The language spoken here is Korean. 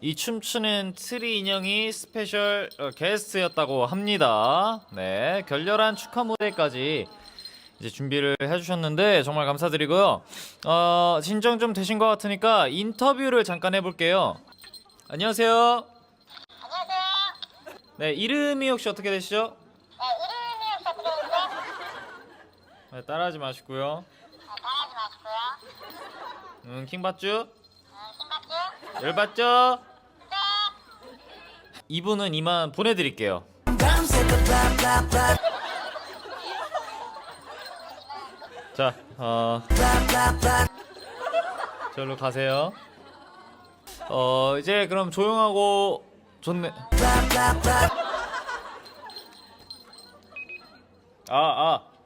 이 춤추는 트리 인형이 스페셜 어, 게스트였다고 합니다. 네, 결렬한 축하 무대까지 이제 준비를 해주셨는데 정말 감사드리고요. 어, 진정 좀 되신 것 같으니까 인터뷰를 잠깐 해볼게요. 안녕하세요. 안녕하세요. 네, 이름이 혹시 어떻게 되시죠? 네, 이름이 혹시 어떻게 되시죠? 네, 따라하지 마시고요. 네, 따라하지 마시고요. 음, 킹받쥬? 네? 열받죠? 네. 이분은 이만 보내드릴게요. 자, 어, 저로 가세요. 어, 이제 그럼 조용하고 좋네. 아, 아.